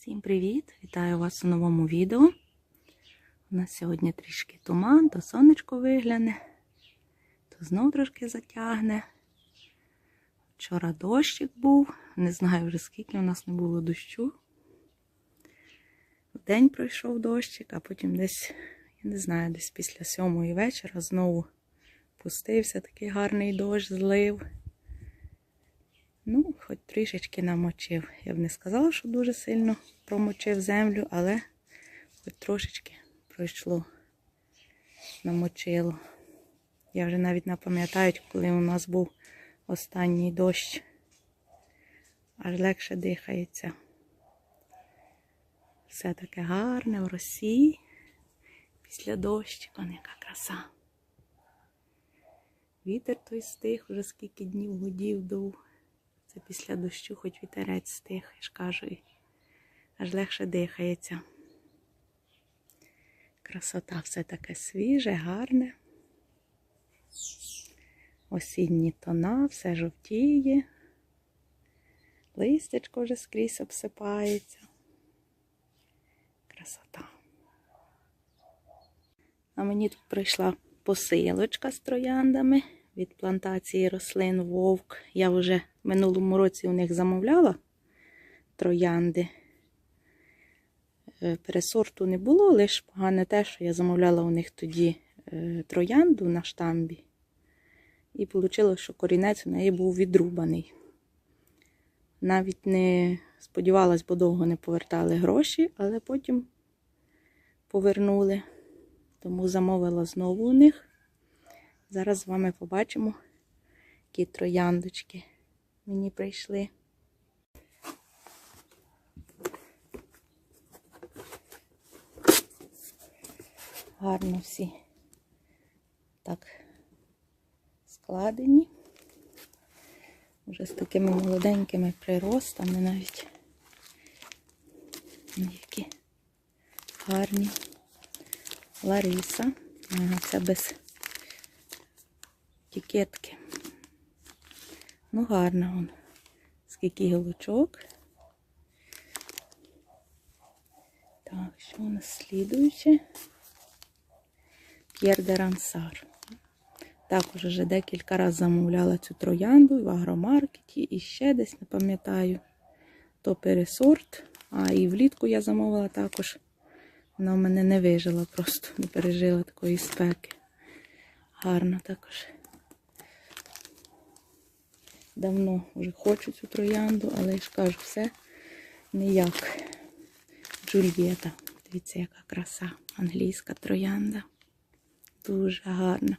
Всім привіт! Вітаю вас у новому відео. У нас сьогодні трішки туман, то сонечко вигляне, то знов трошки затягне. Вчора дощик був, не знаю вже скільки у нас не було дощу. День пройшов дощик, а потім десь, я не знаю, десь після сьомої вечора знову пустився такий гарний дощ, злив. Ну, хоч трішечки намочив. Я б не сказала, що дуже сильно промочив землю, але хоч трошечки пройшло, намочило. Я вже навіть не пам'ятаю, коли у нас був останній дощ. Аж легше дихається. Все таке гарне в Росії. Після дощика, яка краса. Вітер той стих, вже скільки днів гудів дув. Це після дощу, хоч вітерець стих, я ж кажу, аж легше дихається. Красота все таке свіже, гарне. Осінні тона, все жовтіє. Листячко вже скрізь обсипається. Красота. А мені тут прийшла посилочка з трояндами від плантації рослин Вовк. Я вже минулому році у них замовляла троянди. Е, Пересорту не було, лише погане те, що я замовляла у них тоді е, троянду на штамбі. І вийшло, що корінець у неї був відрубаний. Навіть не сподівалась, бо довго не повертали гроші, але потім повернули. Тому замовила знову у них. Зараз з вами побачимо, які трояндочки мені прийшли. Гарно всі так складені. Вже з такими молоденькими приростами навіть. Які гарні. Лариса. Це без етикетки. Ну, гарно вон. Скільки гілочок. Так, що у нас слідуюче? П'єр де Рансар. Також вже декілька разів замовляла цю троянду в агромаркеті і ще десь, не пам'ятаю, то пересорт. А і влітку я замовила також. Вона в мене не вижила, просто не пережила такої спеки. Гарно також. Давно вже хочу цю троянду, але я ж кажу, все ніяк. Джульєта. Дивіться, яка краса. Англійська троянда. Дуже гарна.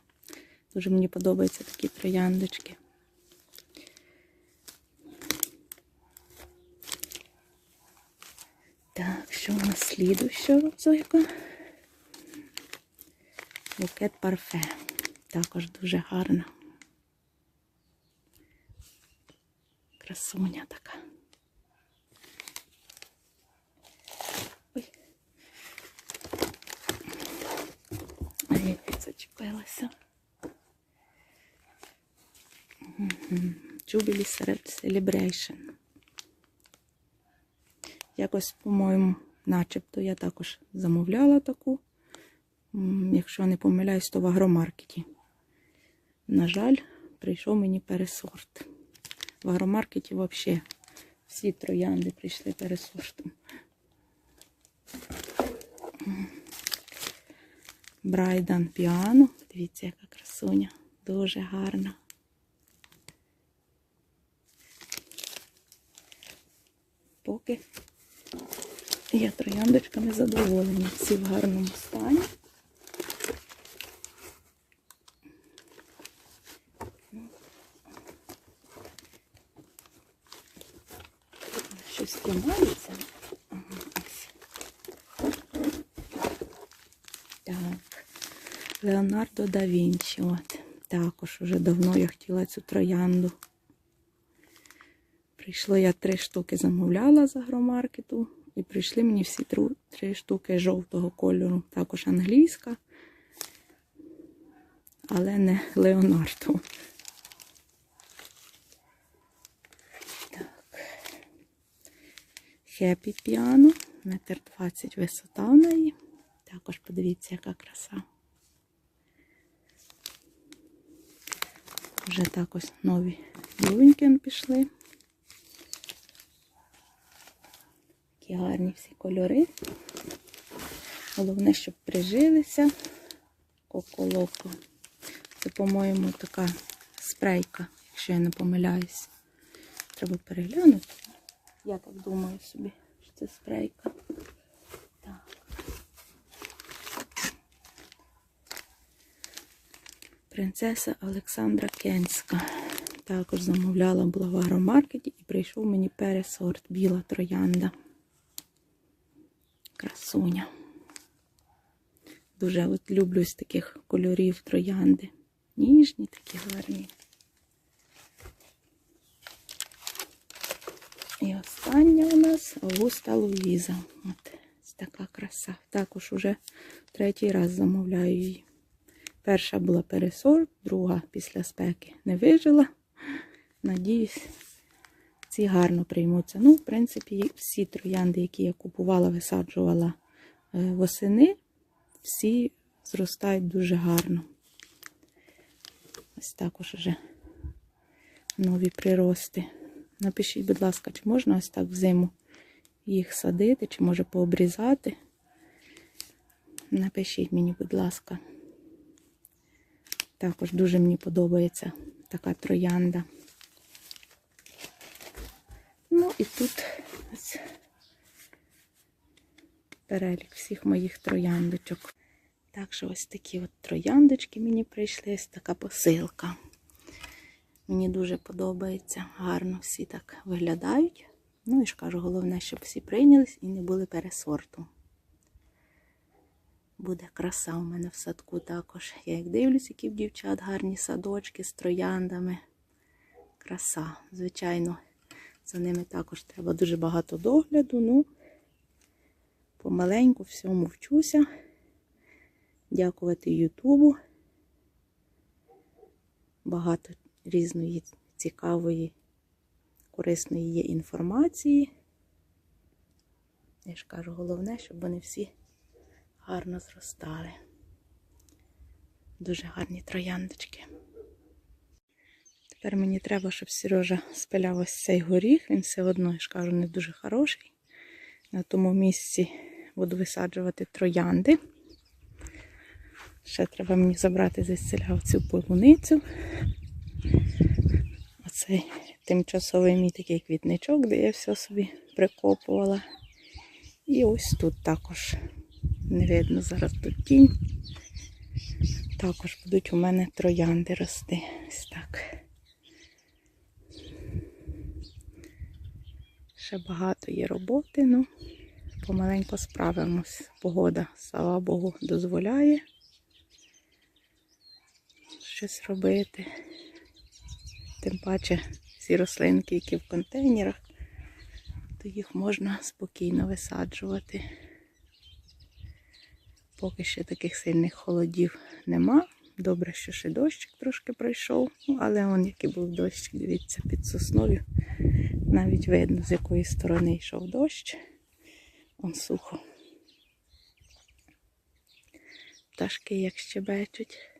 Дуже мені подобаються такі трояндочки. Так, що у нас слідущого зойка? Букет парфе. Також дуже гарна. Красуня така. Ой. Ай, зачепилася. Jubilee Celebration. Якось, по-моєму, начебто я також замовляла таку. Якщо не помиляюсь, то в агромаркеті. На жаль, прийшов мені пересорт. В агромаркеті взагалі всі троянди прийшли пересортом. Брайдан Піано. Дивіться, яка красуня. Дуже гарна. Поки я трояндочками задоволена. Всі в гарному стані. Тримається. Так. Леонардо да Вінчі. От. Також вже давно я хотіла цю троянду. Прийшло я три штуки замовляла з агромаркету. І прийшли мені всі три штуки жовтого кольору. Також англійська. Але не Леонардо. Хеппі піано, метр двадцять висота в неї. Також подивіться, яка краса. Вже також нові юньки пішли. Такі гарні всі кольори. Головне, щоб прижилися. Коколоко. Це, по-моєму, така спрейка, якщо я не помиляюсь. Треба переглянути. Я так думаю собі, що це спрейка. Принцеса Олександра Кенська. Також замовляла була в агромаркеті і прийшов мені пересорт біла троянда. Красуня. Дуже от люблю з таких кольорів троянди. Ніжні, такі гарні. І остання у нас Августа Луїза. От така краса. Також уже третій раз замовляю її. Перша була пересорт, друга після спеки не вижила. Надіюсь, ці гарно приймуться. Ну, в принципі, всі троянди, які я купувала, висаджувала е, восени, всі зростають дуже гарно. Ось також вже нові прирости. Напишіть, будь ласка, чи можна ось так взиму їх садити, чи може пообрізати. Напишіть мені, будь ласка. Також дуже мені подобається така троянда. Ну і тут перелік всіх моїх трояндочок. Так що ось такі от трояндочки мені прийшли, ось така посилка. Мені дуже подобається. Гарно всі так виглядають. Ну і ж кажу, головне, щоб всі прийнялись і не були пересорту. Буде краса у мене в садку також. Я як дивлюсь, які в дівчат гарні садочки з трояндами. Краса. Звичайно, за ними також треба дуже багато догляду. Ну, помаленьку всьому вчуся. Дякувати Ютубу. Багато різної цікавої, корисної є інформації. Я ж кажу, головне, щоб вони всі гарно зростали. Дуже гарні трояндочки. Тепер мені треба, щоб Сережа спиляв ось цей горіх. Він все одно, я ж кажу, не дуже хороший. На тому місці буду висаджувати троянди. Ще треба мені забрати звідсіля цю полуницю. Оцей тимчасовий мій такий квітничок, де я все собі прикопувала. І ось тут також не видно зараз тут тінь. Також будуть у мене троянди рости. Ось так. Ще багато є роботи, ну помаленько справимось. Погода, слава Богу, дозволяє щось робити. Тим паче ці рослинки, які в контейнерах, то їх можна спокійно висаджувати. Поки ще таких сильних холодів нема. Добре, що ще дощик трошки пройшов, ну, але он який був дощик, дивіться, під сосною. Навіть видно, з якої сторони йшов дощ. Он сухо. Пташки як щебечуть.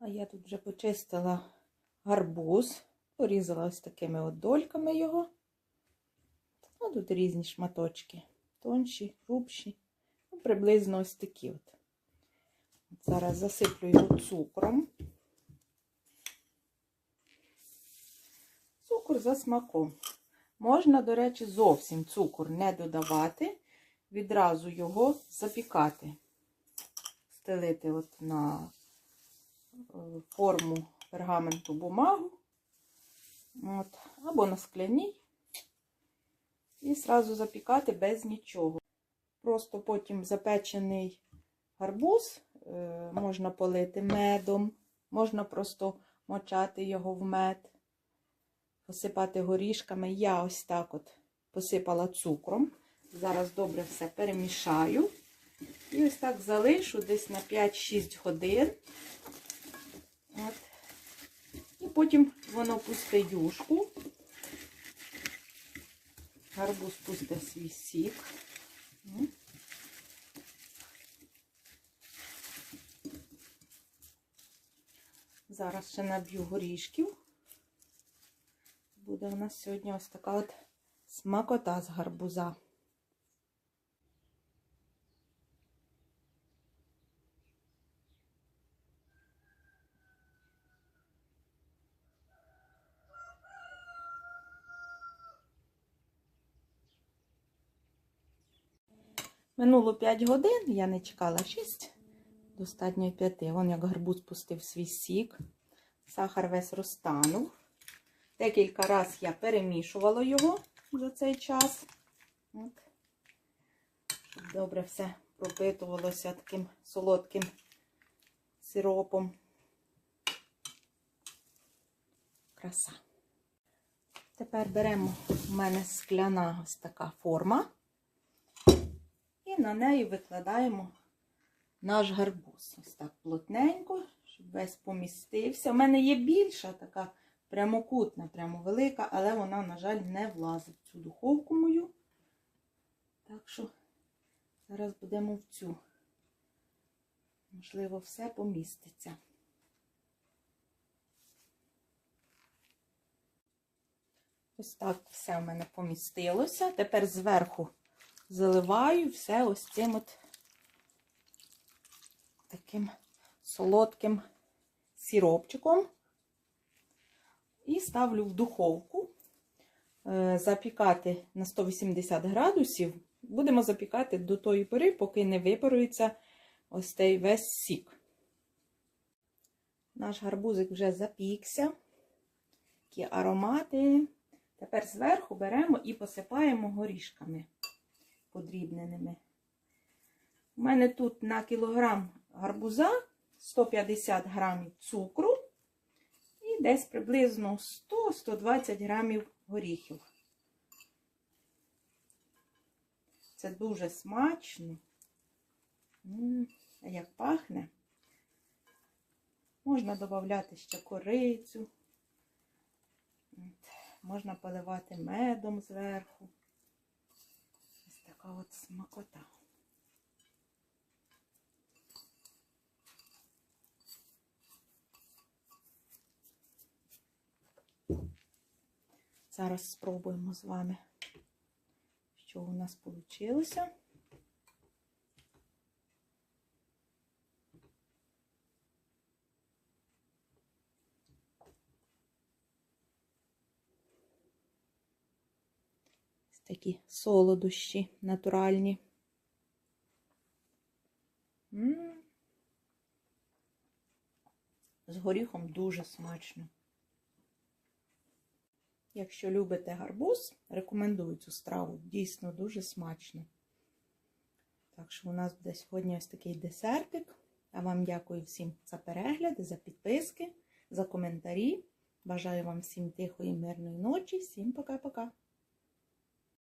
А я тут вже почистила гарбуз, порізала ось такими от дольками його. Ну, тут різні шматочки, тонші, грубші, ну, приблизно ось такі от. от. Зараз засиплю його цукром. Цукор за смаком. Можна, до речі, зовсім цукор не додавати, відразу його запікати, стелити от на форму пергаменту бумагу, от, або на скляній, і зразу запікати без нічого. Просто потім запечений гарбуз е, можна полити медом, Можна просто мочати його в мед, посипати горішками. Я ось так от посипала цукром. Зараз добре все перемішаю. І ось так залишу десь на 5-6 годин. От. І потім воно пустить юшку. Гарбуз пустить свій сік. Зараз ще наб'ю горішків. Буде у нас сьогодні ось така от смакота з гарбуза. Минуло 5 годин, я не чекала 6, достатньо 5. Вон як гарбуз пустив свій сік. Сахар весь розтанув. Декілька разів я перемішувала його за цей час. От. Добре все пропитувалося таким солодким сиропом. Краса. Тепер беремо у мене скляна ось така форма. І на неї викладаємо наш гарбуз. Ось так плотненько, щоб весь помістився. У мене є більша така прямокутна, прямо велика, але вона, на жаль, не влазить в цю духовку мою. Так що зараз будемо в цю. Можливо, все поміститься. Ось так все в мене помістилося. Тепер зверху заливаю все ось цим от таким солодким сиропчиком і ставлю в духовку е, запікати на 180 градусів. Будемо запікати до тої пори, поки не випарується ось цей весь сік. Наш гарбузик вже запікся, такі аромати. Тепер зверху беремо і посипаємо горішками подрібненими. У мене тут на кілограм гарбуза 150 грамів цукру і десь приблизно 100-120 грамів горіхів. Це дуже смачно. А як пахне. Можна додати ще корицю. Можна поливати медом зверху. Така от смакота. Зараз спробуємо з вами, що у нас вийшло. такі солодощі натуральні. З горіхом дуже смачно. Якщо любите гарбуз, рекомендую цю страву. Дійсно дуже смачно. Так що у нас буде сьогодні ось такий десертик. А вам дякую всім за перегляди, за підписки, за коментарі. Бажаю вам всім тихої, мирної ночі. Всім пока-пока!